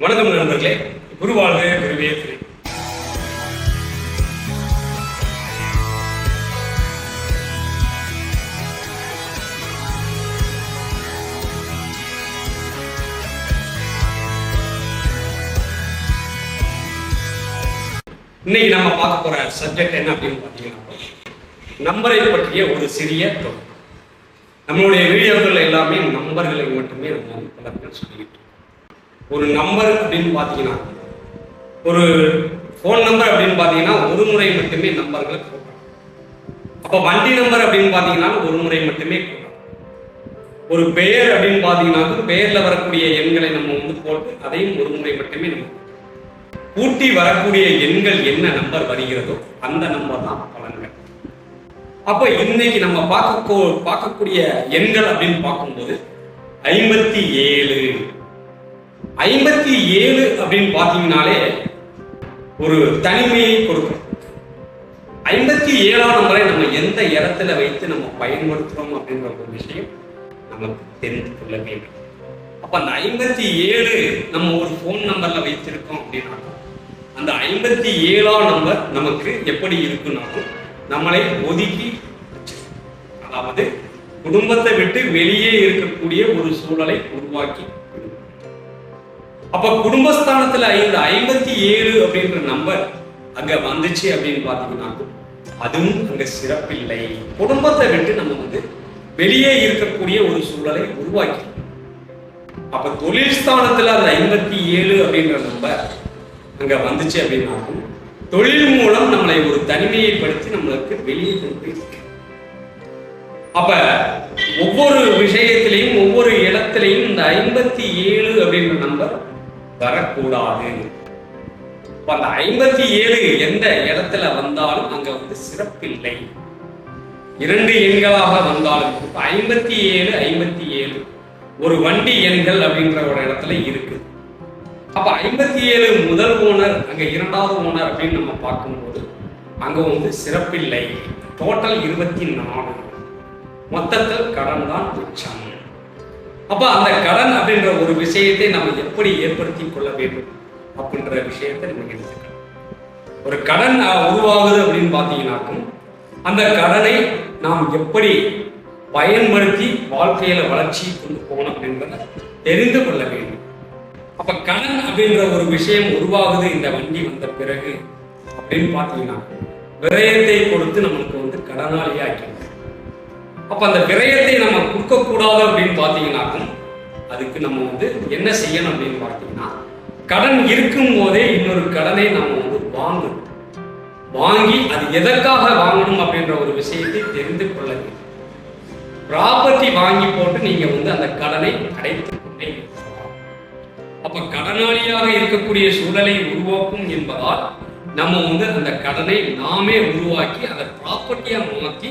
வணக்கம் நண்பர்களே. குருவாழ்க குருவே இன்னைக்கு நம்ம பார்க்க போற சப்ஜெக்ட் என்ன அப்படின்னு பார்த்தீங்கன்னா நம்பரை பற்றிய ஒரு சிறிய தொகுப்பு. நம்மளுடைய வீடியோக்கள் எல்லாமே நம்பர்களை மட்டுமே நம்ம பலர்கள் சொல்லிக்கிட்டு ஒரு நம்பர் அப்படின்னு பார்த்தீங்கன்னா ஒரு ஃபோன் நம்பர் அப்படின்னு பார்த்தீங்கன்னா ஒரு முறை மட்டுமே நம்பர்களை கூட்டலாம் அப்போ வண்டி நம்பர் அப்படின்னு பார்த்தீங்கன்னா ஒரு முறை மட்டுமே கூட்டலாம் ஒரு பெயர் அப்படின்னு பார்த்தீங்கன்னா பெயரில் வரக்கூடிய எண்களை நம்ம வந்து போட்டு அதையும் ஒரு முறை மட்டுமே நம்ம கூட்டி வரக்கூடிய எண்கள் என்ன நம்பர் வருகிறதோ அந்த நம்பர் தான் பலன்கள். அப்போ இன்னைக்கு நம்ம பார்க்க பார்க்கக்கூடிய எண்கள் அப்படின்னு பார்க்கும்போது ஐம்பத்தி ஏழு. ஐம்பத்தி ஏழு அப்படின்னு பார்த்தீங்கனாலே ஒரு தனிமையை கொடுக்கும். ஐம்பத்தி ஏழாம் நம்பரை நம்ம எந்த இடத்துல வைத்து நம்ம பயன்படுத்துறோம் அப்படின்ற ஒரு விஷயம் நமக்கு தெரிந்து கொள்ள வேண்டும். அப்ப அந்த ஐம்பத்தி ஏழு நம்ம ஒரு ஃபோன் நம்பர்ல வைத்திருக்கோம் அப்படின்னா அந்த ஐம்பத்தி ஏழாம் நம்பர் நமக்கு எப்படி இருக்குன்னாலும் நம்மளை ஒதுக்கி அதாவது குடும்பத்தை விட்டு வெளியே இருக்கக்கூடிய ஒரு சூழலை உருவாக்கி அப்ப குடும்பஸ்தானத்துல இந்த ஐம்பத்தி ஏழு அப்படின்ற நம்பர் அங்க வந்துச்சு அப்படின்னு பாத்தீங்கன்னா அதுவும் அங்க சிறப்பில்லை. குடும்பத்தை விட்டு நம்ம வந்து வெளியே இருக்கக்கூடிய ஒரு சூழலை உருவாக்கி அப்ப தொழில் ஸ்தானத்துல அந்த ஐம்பத்தி ஏழு அப்படின்ற நம்பர் அங்க வந்துச்சு அப்படின்னாலும் தொழில் மூலம் நம்மளை ஒரு தனிமையைப்படுத்தி நம்மளுக்கு வெளியே கொண்டு அப்ப ஒவ்வொரு விஷயத்திலையும் ஒவ்வொரு இடத்திலையும் இந்த ஐம்பத்தி ஏழு அப்படின்ற நம்பர் வரக்கூடாது. அந்த ஐம்பத்தி ஏழு எந்த இடத்துல வந்தாலும் அங்க வந்து சிறப்பில்லை. இரண்டு எண்களாக வந்தாலும் இப்ப ஐம்பத்தி ஏழு ஐம்பத்தி ஏழு. ஒரு வண்டி எண்கள் அப்படின்ற ஒரு இடத்துல இருக்கு. அப்ப ஐம்பத்தி ஏழு முதல் ஓனர் அங்க இரண்டாவது ஓனர் அப்படின்னு நம்ம பார்க்கும்போது அங்க வந்து சிறப்பில்லை. டோட்டல் இருபத்தி நாலு. மொத்தத்தில் கடன் தான் உச்சம் அப்போ அந்த கடன் அப்படின்ற ஒரு விஷயத்தை நம்ம எப்படி ஏற்படுத்தி கொள்ள வேண்டும் அப்படின்ற விஷயத்தை நம்ம எடுத்துக்கலாம். ஒரு கடன் உருவாகுது அப்படின்னு பார்த்தீங்கன்னாக்கும் அந்த கடனை நாம் எப்படி பயன்படுத்தி வாழ்க்கையில வளர்ச்சி கொண்டு போகணும் அப்படின்றத தெரிந்து கொள்ள வேண்டும். அப்ப கடன் அப்படின்ற ஒரு விஷயம் உருவாகுது இந்த வண்டி வந்த பிறகு அப்படின்னு பார்த்தீங்கன்னா விரயத்தை கொடுத்து நம்மளுக்கு வந்து கடனாளி ஆக்கிடுது அப்ப அந்த விரயத்தை நம்ம கொடுக்க கூடாது அப்படின்னு பார்த்தீங்கன்னாக்கும் அதுக்கு நம்ம வந்து என்ன செய்யணும் அப்படின்னு பார்த்தீங்கன்னா கடன் இருக்கும் போதே இன்னொரு கடனை நம்ம வந்து வாங்கணும். வாங்கி அது எதற்காக வாங்கணும் அப்படின்ற ஒரு விஷயத்தை தெரிந்து கொள்ள வேண்டும். ப்ராப்பர்ட்டி வாங்கி போட்டு நீங்க வந்து அந்த கடனை அடைத்துக் கொண்டே அப்ப கடனாளியாக இருக்கக்கூடிய சூழலை உருவாக்கும் என்பதால் நம்ம வந்து அந்த கடனை நாமே உருவாக்கி அதை ப்ராப்பர்ட்டியா மாற்றி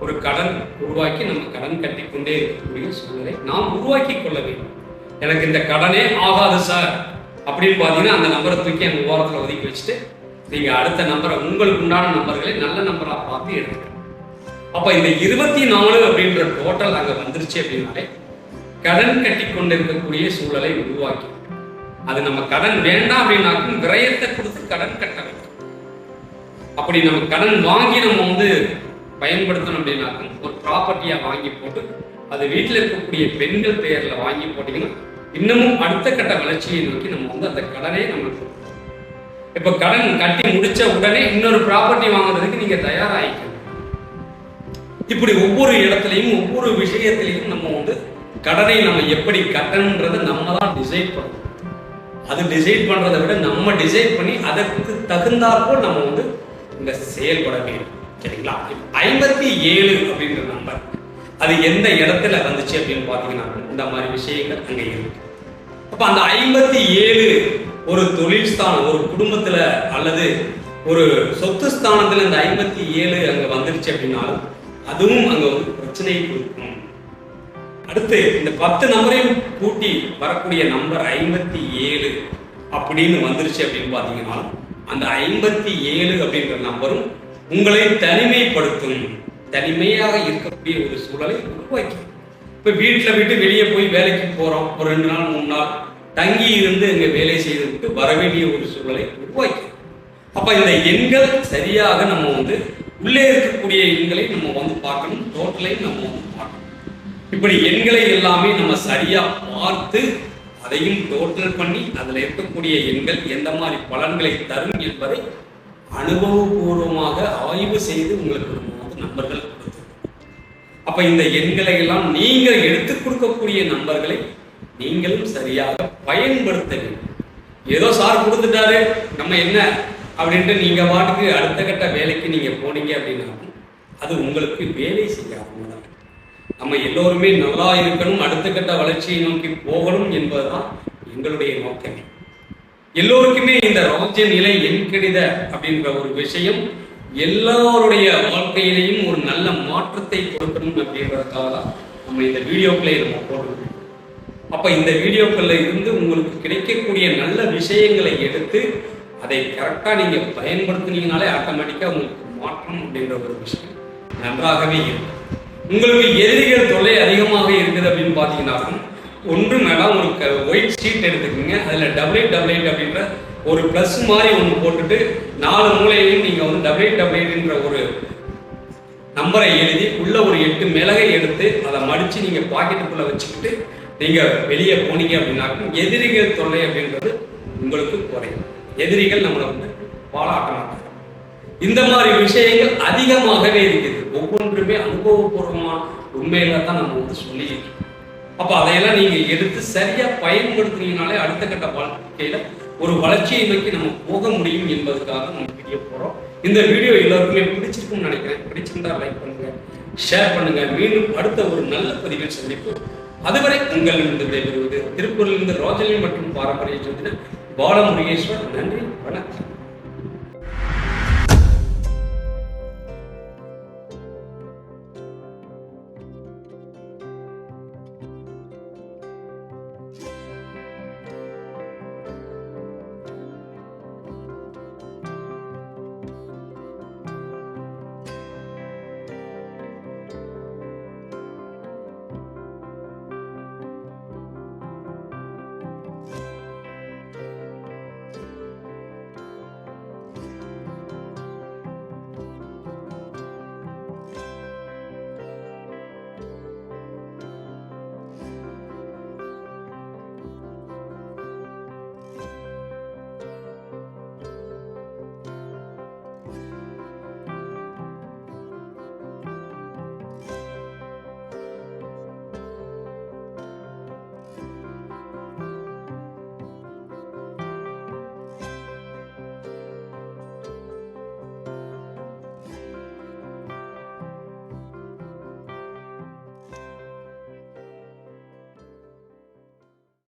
ஒரு கடன் உருவாக்கி நம்ம கடன் கட்டிக்கொண்டே இருக்கக்கூடிய சூழலை நாம் உருவாக்கி கொள்ள வேண்டும். எனக்கு இந்த கடனே ஆகாது சார். அப்படின்னு பார்த்தீங்கன்னா அந்த நம்பரை தூக்கி அந்த ஓரத்தில் ஒதுக்கி வச்சுட்டு நீங்கள் அடுத்த நம்பரை உங்களுக்கு உண்டான நம்பர்களை நல்ல நம்பராக பார்த்து எடுத்துக்கணும் அப்போ இந்த இருபத்தி நாலு அப்படின்ற டோட்டல் அங்கே வந்துருச்சு அப்படின்னாலே கடன் கட்டி கொண்டிருக்கக்கூடிய சூழலை உருவாக்கி அது நம்ம கடன் வேண்டாம் அப்படின்னாக்கும் விரயத்தை கொடுத்து கடன் கட்ட வேண்டும். அப்படி நம்ம கடன் வாங்கி நம்ம வந்து பயன்படுத்தணும் அப்படின்னாக்கும் ஒரு ப்ராப்பர்ட்டியாக வாங்கி போட்டு அது வீட்டில் இருக்கக்கூடிய பெண்கள் பெயரில் வாங்கி போட்டிங்கன்னா இன்னமும் அடுத்த கட்ட வளர்ச்சியை நோக்கி நம்ம வந்து அந்த கடனே நம்மளுக்கு இப்போ கடன் கட்டி முடிச்ச உடனே இன்னொரு ப்ராப்பர்ட்டி வாங்குறதுக்கு நீங்கள் தயாராகிக்கணும் இப்படி ஒவ்வொரு இடத்துலையும் ஒவ்வொரு விஷயத்திலையும் நம்ம வந்து கடனை நம்ம எப்படி கட்டணுன்றதை நம்ம தான் டிசைட் பண்ணணும். அது டிசைட் பண்ணுறதை விட நம்ம டிசைட் பண்ணி அதற்கு தகுந்தாற்போல் நம்ம வந்து இந்த செயல்பட வேண்டும். சரிங்களா? ஐம்பத்தி ஏழு அப்படின்ற நம்பர் அது எந்த இடத்துல வந்துச்சு அப்படின்னு பார்த்தீங்கன்னா இந்த மாதிரி விஷயங்கள் அங்கே இருக்கு. அப்போ அந்த ஐம்பத்தி ஏழு ஒரு தொழில் ஸ்தானம் ஒரு குடும்பத்தில் அல்லது ஒரு சொத்து ஸ்தானத்தில் இந்த ஐம்பத்தி ஏழு அங்கே வந்துருச்சு அப்படின்னாலும் அதுவும் அங்கே ஒரு பிரச்சனையை கொடுக்கும். அடுத்து இந்த பத்து நம்பரையும் கூட்டி வரக்கூடிய நம்பர் ஐம்பத்தி ஏழு அப்படின்னு வந்துருச்சு அப்படின்னு பார்த்தீங்கன்னா அந்த ஐம்பத்தி ஏழு அப்படின்ற நம்பரும் உங்களை தனிமைப்படுத்தும் தனிமையாக இருக்கக்கூடிய ஒரு சூழலை உருவாக்கி. இப்ப வீட்டில் விட்டு வெளியே போய் வேலைக்கு போறோம். ஒரு ரெண்டு நாள் மூணு நாள் தங்கி இருந்து இங்க வேலை செய்வதற்கு வர வேண்டிய ஒரு சூழலை உருவாக்கி. அப்ப இந்த எண்கள் சரியாக நம்ம வந்து உள்ளே இருக்கக்கூடிய எண்களை நம்ம வந்து பார்க்கணும். டோட்டலை நம்ம வந்து பார்க்கணும். இப்படி எண்களை எல்லாமே நம்ம சரியா பார்த்து அதையும் டோட்டல் பண்ணி அதில் இருக்கக்கூடிய எண்கள் எந்த மாதிரி பலன்களை தரும் என்பதை அனுபவபூர்வமாக ஆய்வு செய்து உங்களுக்கு வந்து நம்பர்கள் கொடுத்திருக்கோம் அப்ப இந்த எண்களை எல்லாம் நீங்கள் எடுத்துக் கொடுக்கக்கூடிய நம்பர்களை நீங்களும் சரியாக பயன்படுத்த வேண்டும். ஏதோ சார் கொடுத்துட்டாரு நம்ம என்ன அப்படின்ட்டு நீங்க பாட்டுக்கு அடுத்த கட்ட வேலைக்கு நீங்க போனீங்க அப்படின்னா அது உங்களுக்கு வேலை செய்யாமல் நம்ம எல்லோருமே நல்லா இருக்கணும் அடுத்த கட்ட வளர்ச்சியை நோக்கி போகணும் என்பதுதான் எங்களுடைய நோக்கமே. எல்லோருக்குமே இந்த ராஜ்ய நிலை என் கணித அப்படின்ற ஒரு விஷயம் எல்லாருடைய வாழ்க்கையிலையும் ஒரு நல்ல மாற்றத்தை கொடுக்கணும் அப்படின்றதுக்காக தான் நம்ம இந்த வீடியோக்களை நம்ம போடுறோம் அப்ப இந்த வீடியோக்கள்ல இருந்து உங்களுக்கு கிடைக்கக்கூடிய நல்ல விஷயங்களை எடுத்து அதை கரெக்டா நீங்க பயன்படுத்தினீங்கனாலே ஆட்டோமேட்டிக்கா உங்களுக்கு மாற்றம் அப்படின்ற ஒரு விஷயம் நன்றாகவே இருக்கும் உங்களுக்கு எதிரிகள் தொல்லை அதிகம் ஒன்று மேடம் ஒரு ஒயிட் ஷீட் எடுத்துக்கோங்க. அதில் டபிள்யூ டபிள்யூ அப்படின்ற ஒரு ப்ளஸ் மாதிரி ஒன்று போட்டுட்டு நாலு மூலையிலையும் நீங்கள் வந்து டபிள்யூ டபிள்யூன்ற ஒரு நம்பரை எழுதி உள்ள ஒரு எட்டு மிளகை எடுத்து அதை மடித்து நீங்கள் பாக்கெட்டுக்குள்ளே வச்சுக்கிட்டு நீங்கள் வெளியே போனீங்க அப்படின்னாக்கும் எதிரிகள் தொல்லை அப்படின்றது உங்களுக்கு குறையும். எதிரிகள் நம்மளை வந்து பாராட்ட மாட்டாங்க. இந்த மாதிரி விஷயங்கள் அதிகமாகவே இருக்குது. ஒவ்வொன்றுமே அனுபவபூர்வமான உண்மையில தான் நம்ம வந்து சொல்லிட்டு அப்ப அதையெல்லாம் நீங்க எடுத்து சரியா பயன்படுத்தினீங்கனாலே அடுத்த கட்ட வாழ்க்கையில ஒரு வளர்ச்சியை நோக்கி நம்ம போக முடியும் என்பதற்காக நம்ம வீடியோ போறோம். இந்த வீடியோ எல்லாருக்குமே பிடிச்சிருக்கும்னு நினைக்கிறேன். பிடிச்சிருந்தா லைக் பண்ணுங்க ஷேர் பண்ணுங்க. மீண்டும் அடுத்த ஒரு நல்ல பதிவில் சந்திப்போம். அதுவரை உங்களிலிருந்து விடைபெறுவது திருப்பூரிலிருந்து ரோஜலி மற்றும் பாரம்பரிய ஜோதிடர் பாலமுருகேஸ்வர். நன்றி வணக்கம்.